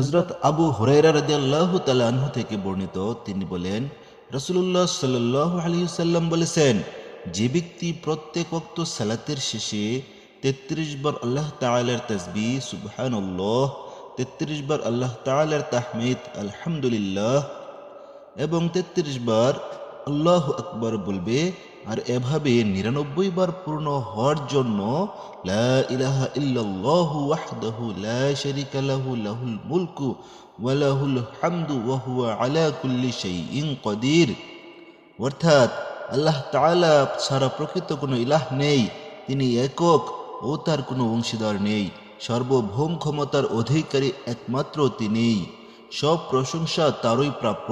হজরত আবু আনহু থেকে বর্ণিত, তিনি বলেন, রাসূলুল্লাহ সাল্লাল্লাহু আলাইহি সাল্লাম বলেছেন, যে ব্যক্তি প্রত্যেক ওয়াক্ত সালাতের শেষে 33 বার আল্লাহ তাআলার তাসবিহ সুবহানাল্লাহ 33 বার আল্লাহ তাআলার তাহমিদ, আলহামদুলিল্লাহ, এবং 33 বার আল্লাহ আকবর বলবে আর এভাবে নিরানব্বই বার পূর্ণ হওয়ার জন্য লা ইলাহা ইল্লাল্লাহু ওয়াহদাহু লা শারীকা লাহু, লাহুল মুলকু আলা কুল্লি শাইইন কাদির। অর্থাৎ আল্লাহ তাআলা ছাড়া প্রকৃত কোনো ইলাহ নেই, তিনি একক ও তার কোনো অংশীদার নেই, সার্বভৌম ক্ষমতার অধিকারী একমাত্র তিনিই সব প্রশংসা তারই প্রাপ্য।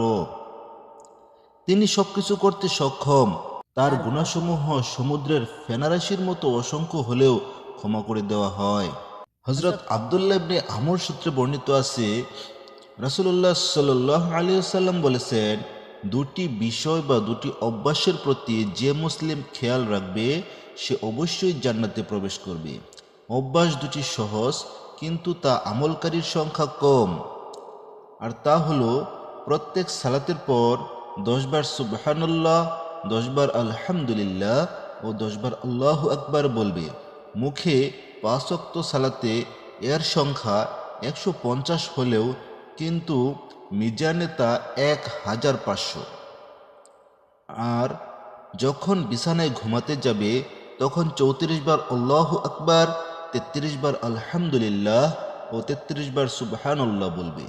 তিনি সবকিছু করতে সক্ষম তার গুণাসমূহ সমুদ্রের ফেনারাশির মতো অসংখ্য হলেও ক্ষমা করে দেওয়া হয়। হজরত আবদুল্লাহ ইবনে আমর সূত্রে বর্ণিত আছে, রাসূলুল্লাহ সাল্লাহ আলী সাল্লাম বলেছেন, দুটি বিষয় বা দুটি অভ্যাসের প্রতি যে মুসলিম খেয়াল রাখবে, সে অবশ্যই জান্নাতে প্রবেশ করবে। অভ্যাস দুটি সহজ, কিন্তু তা আমলকারীর সংখ্যা কম। আর তা হলো, প্রত্যেক সালাতের পর দশবার সুবহানাল্লাহ দশবার আলহামদুলিল্লাহ ও দশবার আল্লাহ আকবার বলবে। মুখে পাঁচক্ত সালাতে এর সংখ্যা একশো পঞ্চাশ হলেও কিন্তু মিজানে তা এক হাজার পাঁচশো। আর যখন বিছানায় ঘুমাতে যাবে, তখন চৌত্রিশ বার আল্লাহ আকবার, তেত্রিশ বার আলহামদুলিল্লাহ ও তেত্রিশ বার সুবহানাল্লাহ বলবে।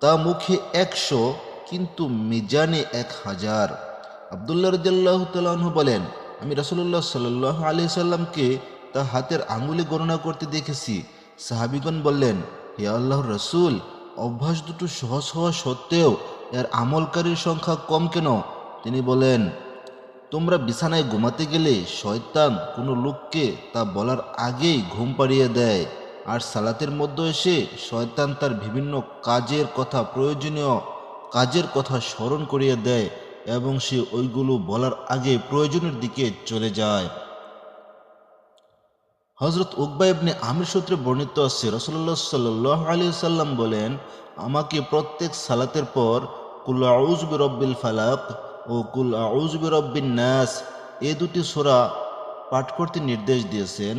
তা মুখে একশো, কিন্তু মিজানে এক হাজার। আবদুল্লাহ রদিয়াল্লাহ তালু বলেন, আমি রাসুল্লাহ সাল্লাহ আলি সাল্লামকে তা হাতের আঙ্গুলে গণনা করতে দেখেছি। সাহাবিগণ বললেন, হে আল্লাহর রসুল, অভ্যাস দুটো সহজ হওয়া সত্ত্বেও এর আমলকারীর সংখ্যা কম কেন? তিনি বলেন, তোমরা বিছানায় ঘুমাতে গেলে শয়তান কোনো লোককে তা বলার আগেই ঘুম পাড়িয়ে দেয়, আর সালাতের মধ্যে এসে শয়তান তার বিভিন্ন কাজের কথা প্রয়োজনীয় কাজের কথা স্মরণ করিয়ে দেয়। এবং সে ওইগুলো বলার আগে প্রয়োজনের দিকে চলে যায়। হজরত উকবা ইবনে আমির সূত্রে বর্ণিত আছে রসল্লাহ সাল্লাহ আলী সাল্লাম বলেন, আমাকে প্রত্যেক সালাতের পর কুল আউজ রব্বিল ফালাক ও কুল আউজ রব্বিন নাস এ দুটি সোরা পাঠ করতে নির্দেশ দিয়েছেন।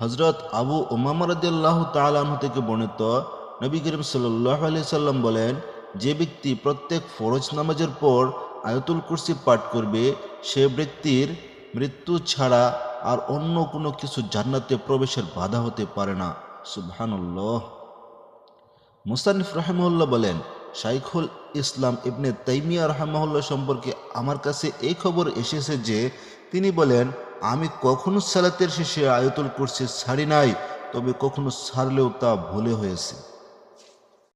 হজরত আবু উমামরদাল্লাহ তালাহ থেকে বর্ণিত, নবী করিম সাল্লাহ আলি সাল্লাম বলেন, যে ব্যক্তি প্রত্যেক ফরজ নামাজের পর আয়তুল কুরসি পাঠ করবে, সে ব্যক্তির মৃত্যু ছাড়া আর অন্য কোনো কিছু জান্নাতে প্রবেশের বাধা হতে পারে না। সুবহানুল্লাহ। মুসানিফ রাহমুল্লাহ বলেন, শাইখুল ইসলাম ইবনে তাইমিয়া রহমাহুল্লাহ সম্পর্কে আমার কাছে এই খবর এসেছে যে তিনি বলেন, আমি কখনো সালাতের শেষে আয়তুল কুরসি ছাড়ি নাই, তবে কখনো ছাড়লেও তা ভুলে হয়েছে।